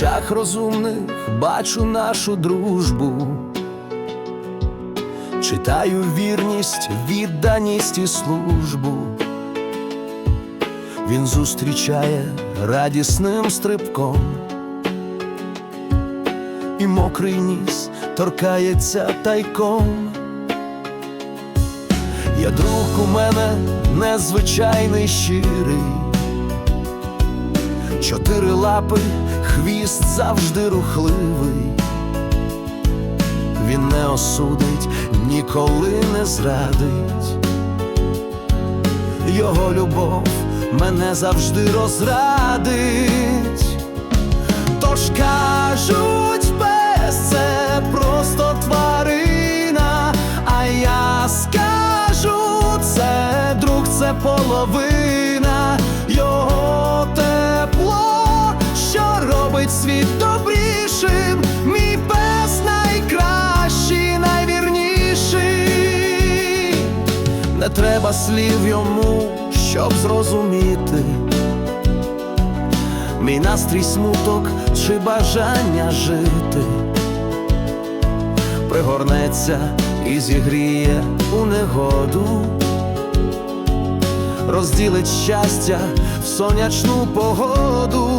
очах розумних бачу нашу дружбу. Читаю вірність, відданість і службу. Він зустрічає радісним стрибком, і мокрий ніс торкається тайком. Я друг у мене незвичайний щирий, чотири лапи, хвіст завжди рухливий. Він не осудить, ніколи не зрадить. Його любов мене завжди розрадить. Тож кажуть, пес це просто тварина, а я скажу, це друг, це половина треба слів йому, щоб зрозуміти. Мій настрій смуток чи бажання жити. Пригорнеться і зігріє у негоду, розділить щастя в сонячну погоду,